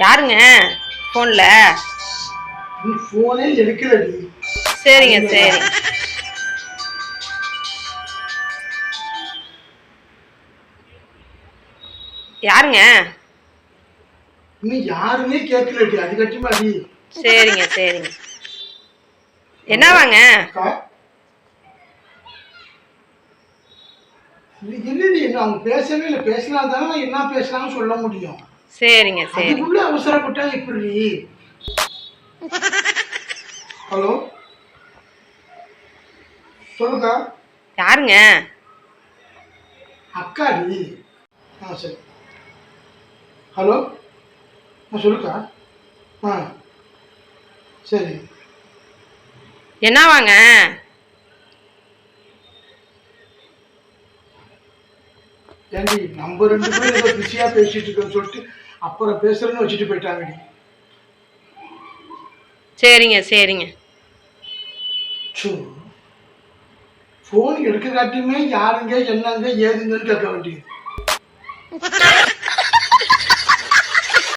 யாருங்க? ஃபோனில் நீ ஃபோனே எடுக்கலடி. சரிங்க சரி. யாருங்க? இன்னும் யாருமே கேட்கலடி அது கட்டிமா அடி சரிங்க சரிங்க. என்னவாங்க அக்கா இது என்னடி என்ன அவங்க பேசவே இல்லை. பேசினா தானே என்ன பேசுனாங்கன்னு சொல்ல முடியும்? சரிங்க சரி. அவசரப்பட்டா எப்படி? ஹலோ? சொல்லுக்கா யாருங்க? அக்காடி. ஆ சரி. ஹலோ? ஆ சொல்லுக்கா. ஆ சரி. என்னவாங்க ஏண்டி நம்ம ரெண்டு பேரும் ஏதோ பிஸியாக பேசிட்டு இருக்கோம்னு சொல்லிட்டு அப்புறம் பேசுறேன்னு வச்சுட்டு போயிட்டாங்கடி. சரிங்க சரிங்க. ஃபோன் எடுக்க காட்டியுமே யாருங்க என்னங்க ஏதுங்கன்னு கேட்க வேண்டியது.